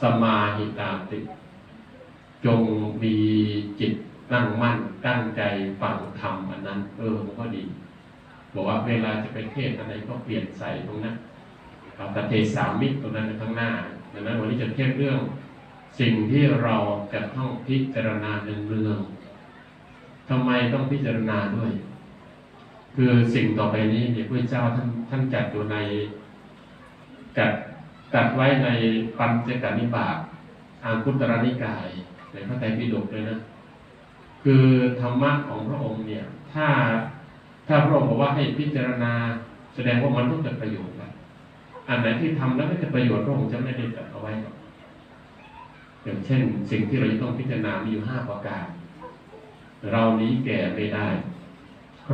สมาหิตาติ จงมีจิตตั้งมั่นตั้งใจฟังธรรมอันนั้น เออมันก็ดี บอกว่าเวลาจะไปเทศน์อะไรก็เปลี่ยนใส่ตรงนั้นเอาตเทสามิตรตรงนั้นข้างหน้าดังนั้นวันนี้จะเทศน์เรื่อง สิ่งที่เราจะต้องพิจารณาเนืองทำไมต้องพิจารณาด้วย คือสิ่งต่อไปนี้เนี่ยพระเจ้าท่านท่านจัดอยู่ในจัด จัดไว้ในปัญจกนิบาตอังคุตรนิกายในพระไตรปิฎกเลยนะ คือธรรมะของพระองค์เนี่ย ถ้าถ้าพระองค์บอกว่าให้พิจารณา แสดงว่ามันต้องเกิดประโยชน์แล้วอันไหนที่ทำแล้วไม่เกิดประโยชน์พระองค์จะไม่ได้จัดเอาไว้อกอย่างเช่น สิ่งที่เราจะต้องพิจารณามีอยู่ห้าประการ เราหนีแก่ไม่ได้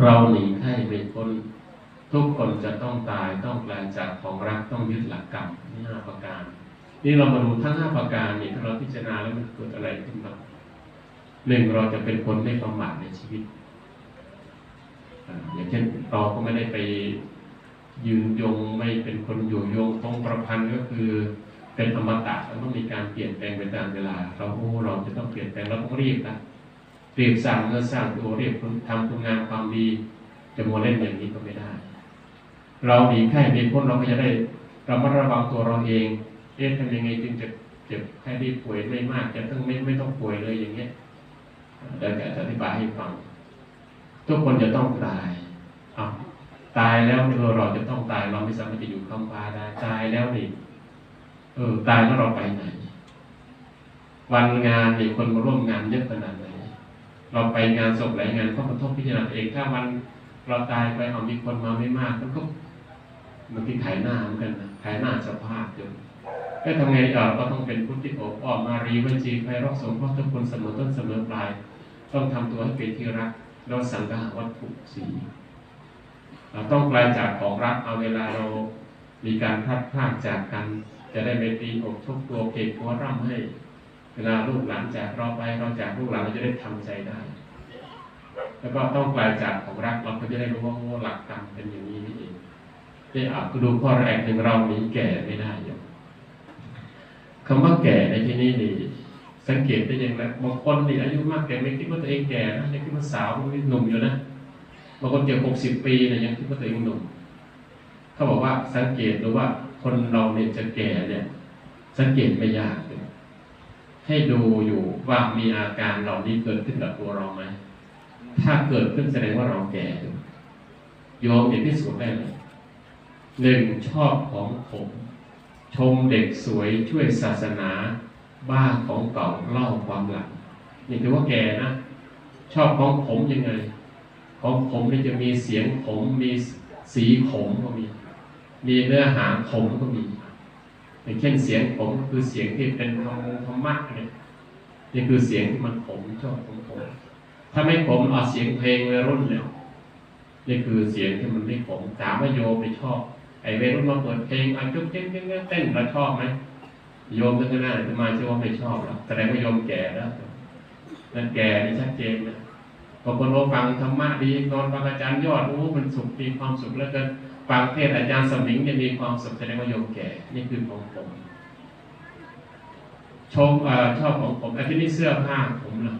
เราหนีไข้ไม่พ้น ทุกคนจะต้องตายต้องกลายจากของรักต้องยึดหลักกรรมนี่ห้าประการ นี่เรามาดูทั้งห้าประการนี่ถ้าเราพิจารณาแล้วมันเกิดอะไรขึ้นบ้างหนึ่งเราจะเป็นคนไม่ประมาทในชีวิตอย่างเช่นเราก็ไม่ได้ไปยืนยงไม่เป็นคนอยู่ยงคงประพันธ์ก็คือเป็นอมตะแล้วต้องมีการเปลี่ยนแปลงไปตามเวลา เราโอ้เราจะต้องเปลี่ยนแปลงเราต้องรีบนะรีบสร้างเนื้อสร้างตัวรีบทำคุณงามความดีจะมัวเล่นอย่างนี้ก็ไม่ได้ เราหนีไข้มีพ้นเราก็จะได้เรามาระวังตัวเราเอง เอ๊ะทำยังไงจึงจะเจ็บไข้ได้ป่วยไม่มากจะต้องไม่ไม่ต้องป่วยเลยอย่างเงี้ยเดี๋ยวจะอธิบายให้ฟัง ทุกคนจะต้องตายอ้าวตายแล้วเออเราจะต้องตายเราไม่สามารถจะอยู่คำพาได้ตายแล้วนี่เออตายแล้วเราไปไหน วันงานมีคนมาร่วมงานเยอะขนาดไหนเราไปงานศพหลายงานก็กระทบพิจารณาเองถ้าวันเราตายไปเอามีคนมาไม่มากมันก็ มันที่ขายหน้าเหมือนกันนะขายหน้าสภาพอยู่ก็ทำไงเออก็ต้องเป็นพุทธิโอปอ้อมมารีวจีไพเราะสงฆ์เพราะทุกคนเสมอต้นเสมอปลาย ต้องทำตัวให้เป็นที่รักเราสังฆาวัตถุสีเราต้องไกลจากของรักเอาเวลาเรามีการพลัดพรากจากกัน จะได้ไม่ตีอกทุกตัวเก็บหัวร่ำให้ เวลาลูกหลานจากเราไปเราจากลูกหลานเราจะได้ทำใจได้ แล้วก็ต้องไกลจากของรักเราก็จะได้รู้ว่าหลักกรรมเป็นอย่างนี้นี่เอง นี่อะก็ดูข้อแรกหนึ่งเราหนีแก่ไม่ได้ยู่คำว่าแก่ในที่นี้นี่สังเกตได้ยังไงบางคนนี่อายุมากแต่ไม่คิดว่าตัวเองแก่นะยังคิดว่าสาวหนุ่มอยู่นะบางคนเจ็บหกสิบปีนี่ยยังคิดว่าตัวเองหนุ่มเขาบอกว่าสังเกตดูว่าคนเราเนี่ยจะแก่เนี่ย สังเกตไม่ยากเลยให้ดูอยู่ว่ามีอาการเหล่านี้เกิดขึ้นกับตัวเราไหมถ้าเกิดขึ้นแสดงว่าเราแก่อยู่โยมอย่าพิสูจน์ได้เลย หนึ่งชอบของผม ชมเด็กสวยช่วยศาสนา บ้าของเก่าเล่าความหลังนี่ถือว่าแกนะ ชอบของผมยังไง ของผมนี่จะมีเสียงผมมีสีผมก็มี มีเนื้อหาผมก็มีอย่างเช่นเสียงผมก็คือเสียงที่เป็นธรรมธรรมะเนี่ยนี่คือเสียงที่มันผมชอบของผมถ้าไม่ผมเอาเสียงเพลงวัยรุ่นเนี่ยนี่คือเสียงที่มันไม่ผมถามว่าโยมไปชอบ ไอ้วัยรุ่นมาเปิดเพลงเอาจุ๊บเต้นเต้นเต้นเราชอบไหมโยมก็จะน่าจะมาเชื่อว่าไม่ชอบแล้วแสดงว่าโยมแก่แล้วนั่นแก่นี่ชัดเจนนะบางคนว่าฟังธรรมะดีนอนฟังอาจารย์ยอดโอ้มันสุขมีความสุขแล้วกันฟังเทศอาจารย์สมิงเนี่ยมีความสุขแสดงว่าโยมแก่ นี่คือของผมชมเออชอบของผมแต่ที่นี่เสื้อผ้าผมล่ะ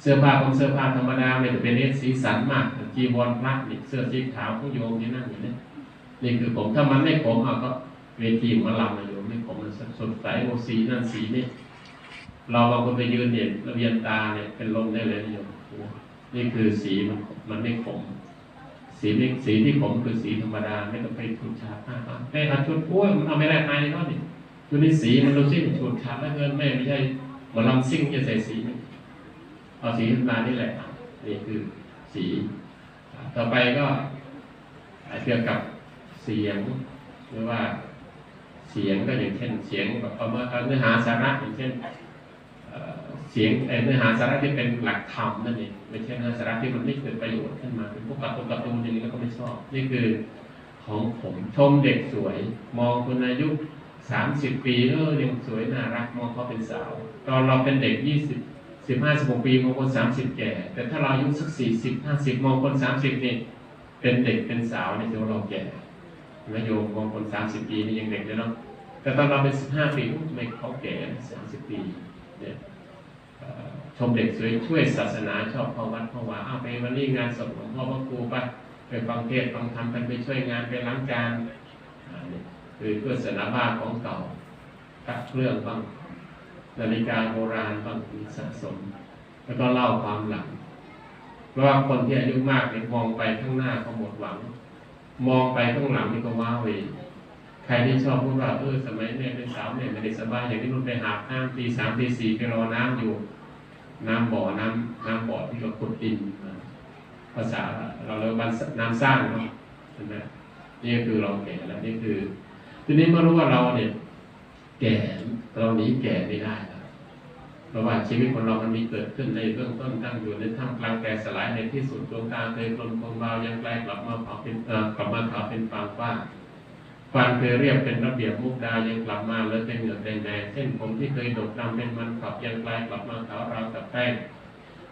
เสื้อผ้าของเสื้อผ้าธรรมดาไม่ได้เป็นเน้นสีสันมากจีวรพระนี่เสื้อสีขาวของโยมที่นั่งอยู่เนี่ย นี่คือผมถ้ามันไม่ผมเอาก็เวทีหมาลำนะโยมไม่ผมมันสดใสโอสีนั่นสีนี่เราบางคนไปยืนเนี่ยระเบียนตาเนี่ยเป็นลมได้เลยนะโยมนี่คือสีมันมันไม่ผมสีนี่สีที่ผมคือสีธรรมดาไม่ต้องไปถูกฉาบผ้าเอาแม่เอาชุดโอ้ยมันเอาไม่ได้ไงก็ดิชุดนี้สีมันดูสิถูกฉาบแล้วเงินแม่ไม่ใช่หมอลำซิ่งจะใส่สีเอาสีธรรมดานี่แหละนี่คือสี ต่อไปก็เกี่ยวกับ เสียงหรือว่าเสียงก็อย่างเช่น เสียงแบบเอามาเนื้อหาสาระอย่างเช่นเสียงเอ่อเนื้อหาสาระที่เป็นหลักธรรมนั่นเองไม่ใช่เนื้อหาสาระที่มันไม่เกิดประโยชน์ขึ้นมาเป็นพวกการ์ตูนกร์ตูนอย่างนี้แล้วก็ไม่ชอบนี่คือของผมชมเด็กสวย มองคนอายุสามสิบปีเออยังสวยน่ารักมองเขาเป็นสาว ตอนเราเป็นเด็กยี่สิบสิบห้าสิบหกปีมองคนสามสิบแก่ แต่ถ้าเราอายุสักสี่สิบห้าสิบมองคนสามสิบนี่เป็นเด็กเป็นสาวนี่ถือว่าเราแก่ นโยมมองคนสามสิบปีนี่ยังเด็กเลยเนาะแต่ตอนเราเป็นสิบห้าปีไมเขาแก่สามสิบปีเนี่ยชมเด็กสวยช่วยศาสนาชอบเข้าวัดเข้าว่าเอาไปวันนี้งานศพหลวงพ่อพระครูไปไปฟังเทศฟังธรรมกันไปช่วยงานไปล้างจานคือเพื่อศาสนาบ้าของเก่าตักเครื่องบ้างนาฬิกาโบราณบ้างมีสะสม แล้วก็เล่าความหลังเพราะว่าคนที่อายุมากเนี่ยมองไปข้างหน้าเขาหมดหวัง มองไปข้างหลังนี่ก็ว้าเหวใครที่ชอบพูดว่าเออสมัยเนี่ยเป็นสาวเนี่ยไม่ได้สบายอย่างที่นุ่นไปหาบน้ำตีสามตีสี่ไปรอน้ำอยู่ น้ำบ่อน้ำน้ำบ่อที่เราขุดดินภาษาเราเรียกว่าน้ำสร้างเนาะใช่ไหมนี่ก็คือเราแก่แล้วนี่คือ ทีนี้เมื่อรู้ว่าเราเนี่ย แก่เราหนีแก่ไม่ได้ เพราะว่าชีวิตของเรามันมีเกิดขึ้นในเบื้องต้นตั้งอยู่ในท่ามกลางแก่สลายในที่สุดดวงตาเคยกลมคงเบายังไกลกลับมาเผาเป็นกลับมาขาวเป็นฟางฟ้าฟันเคยเรียบเป็นระเบียบมุกดายังกลับมาเลยเป็นเหงือกแดงๆเส้นผมที่เคยดกดำเป็นมันขับยังไกลกลับมาขาวราวกับแป้ง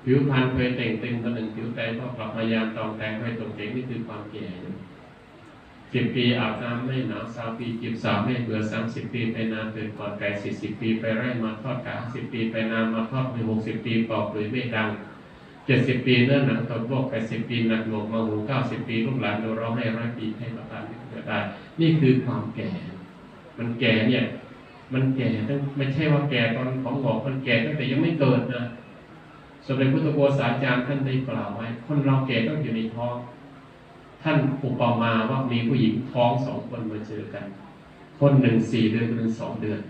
ผิวพรรณเคยเต่งตึงคนหนึ่งผิวแตงก็กลับมายามตองแตงไม่ตรงเต่งนี่คือความแก่ สิบปีอาบน้ำไม่หนาวสาวปีจีบสาวไม่เบื่อสามสิบปีไปนานเกินก่อนไก่สี่สิบปีไปไร่มาทอดกะสิบปีไปนานมาทอดไปหกสิบปีปอกหรือไม่ดังเจ็ดสิบปีเนื้อหนังตดโลกแปดสิบปีหนักหนวกมาหูเก้าสิบปีลูกหลานดูร้องให้ร้อยปีให้ประทานเกิดได้นี่คือความแก่ มันแก่เนี่ย มันแก่ตั้งไม่ใช่ว่าแก่ตอนของหงอกมันแก่ตั้งแต่ยังไม่เกิดนะสมเด็จพุทธโฆษาจารย์ท่านได้กล่าวไว้คนเราแก่ต้องอยู่ในท้อง ท่านอุปมาว่ามีผู้หญิงท้องสองคนมาเจอกัน คนหนึ่งสี่เดือนคนหนึ่งสองเดือน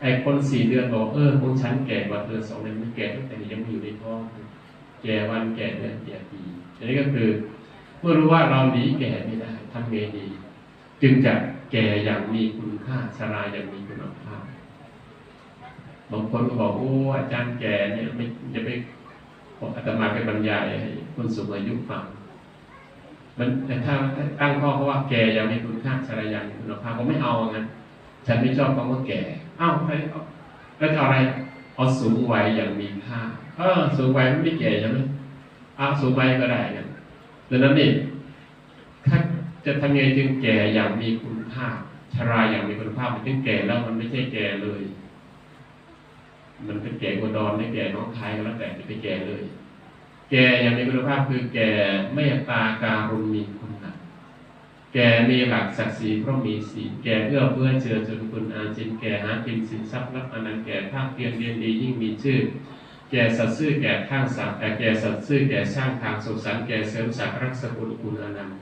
ไอ้คนสี่เดือนบอกเออของฉันแก่กว่าเธอสองเดือนไม่แก่ตั้งแต่ยังอยู่ในท้อง แก่วันแก่เดือนแก่ปีอันนี้ก็คือเมื่อรู้ว่าเราหนีแก่ไม่ได้ทำไงดี จึงจะแก่อย่างมีคุณค่าชราอย่างมีคุณภาพบางคนก็บอกโอ้อาจารย์แก่เนี่ยไม่จะไปบอกอาตมาไปบรรยายให้คนสูงอายุฟัง มันแต่ถ้าตั้งข้อเพราะว่าแกยังมีคุณค่าชรายังมีคุณภาพก็ไม่เอางั้นฉันไม่ชอบคำว่าแก่อ้าวใครแล้วจะอะไรเอาสูงวัยอย่างมีค่าเออสูงวัยมันไม่แก่ใช่ไหมอ้าวสูงวัยก็ได้กันดังนั้นนี่ถ้าจะทำยังไงจึงแก่อย่างมีคุณภาชราอย่างมีคุณภาพมันถึงแก่แล้วมันไม่ใช่แก่เลย มันเป็นแก่กว่าดอนไม่แก่น้องคายก็แล้วแต่จะไปแก่เลย แก่อย่างมีคุณภาพคือแก่เมตตาการุณมีคุณธรรมแก่มีหลักศักดิ์ศรีเพราะมีศีลแก่เพื่อเพื่อเจือจนคุณอาจินแก่หากินสินทรัพย์รับอนันต์แก่ภาคเพียรเรียนดียิ่งมีชื่อ แก่สัตย์ซื่อแก่ข้างสัตว์แต่แก่สัตย์ซื่อแก่ช่างทางสุขสันต์แก่เสริมศักดิ์รักษกุลคุณอนันต์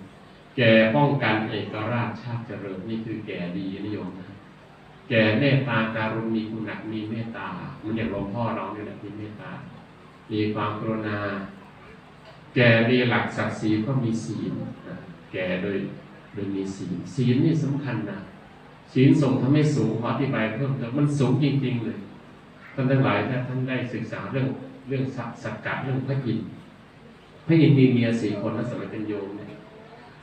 แก่ป้องกันเอกราชชาติเจริญนี่คือแก่ดีนิยมนะแก่เมตตาการุณมีคุณหนักมีเมตตา มันอย่างหลวงพ่อเราเนี่ยแหละมีเมตตา มีความกรุณา แก่มีหลักศักดิ์ศรีก็มีศีลแก่โดยโดยมีศีลศีลนี่สำคัญนะศีลส่งทำให้สูงขออธิบายเพิ่มเติมมันสูงจริง ๆ เลยท่านทั้งหลายถ้าท่านได้ศึกษาเรื่องเรื่องสักสักะเรื่องพระอินทร์พระอินทร์มีเมียสี่คนนะสมัยเป็นโยมเนี่ย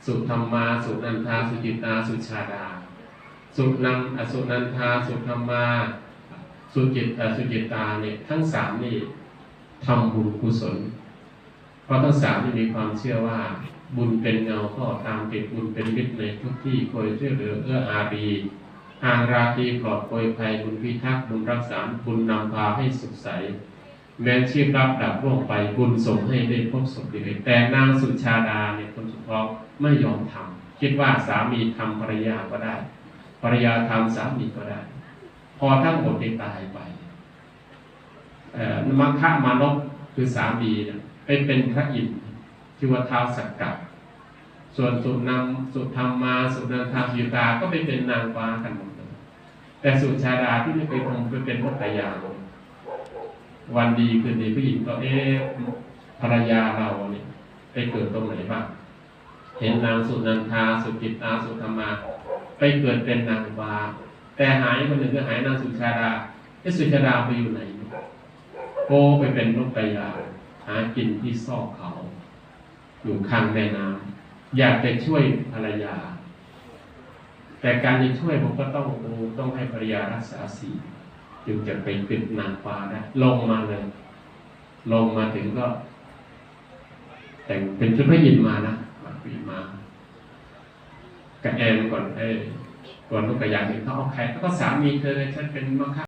สุธรรมา สุนันทา สุจิตา สุชาดา สุนันอสุนันทา สุธรรมา สุจิตสุจิตาเนี่ยทั้งสามนี่ทำบุญกุศล เพราะทั้งสามมีความเชื่อว่า บุญเป็นเงาก็ตามติดบุญเป็นมิตรในทุกที่คอยช่วยเหลือเอื้ออารีห่างราตรีปลอดโปรยภัยบุญพิทักษ์บุญรักษาบุญนำพาให้สุขใส แม้ชีพรับดับร่วงไปบุญส่งให้ได้พบสุขดีแต่นางสุชาดาเนี่ยคนสุดท้องไม่ยอมทำคิดว่าสามีทำภรรยาก็ได้ภรรยาทำสามีก็ได้ พอทั้งหมดได้ตายไปเอ่อมัคคะมานพ คือสามีนี่ยไปเป็นพระอินทร์ชื่อว่าท้าวสักกัดส่วนสุนันสุธรรมาสุนันทาสุยตาก็ไปเป็นนางฟ้ากันหมดเลยแต่สุชาดาที่ไม่เคยทำไปเป็นพระยาวันดีคืนดีผู้หญิงก็เอ๊ะภรรยาเราเนี่ยไปเกิดตรงไหนบ้างเห็นนางสุนันทาสุจิตตาสุธรรมา ไปเกิดเป็นนางฟ้าแต่หายคนหนึ่งก็หายนางสุชาดาไอ้สุชาดาไปอยู่ไหน โกไปเป็นนกกระยาหากินที่ซอกเขา อยู่ข้างแม่น้ำอยากจะช่วยภรรยา แต่การจะช่วยผมก็ต้องต้องให้ภรรยารักษาศีลจึงจะไปเป็นนางฟ้าได้ลงมาเลย ลงมาถึงก็ แต่งเป็นชุดพระยินทร์มานะมาปีมากับแอนก่อนเอ้ยก่อนลูกกระยาเห็นเขาเอาใครเขาก็สามีเธอฉันเป็นมะขะ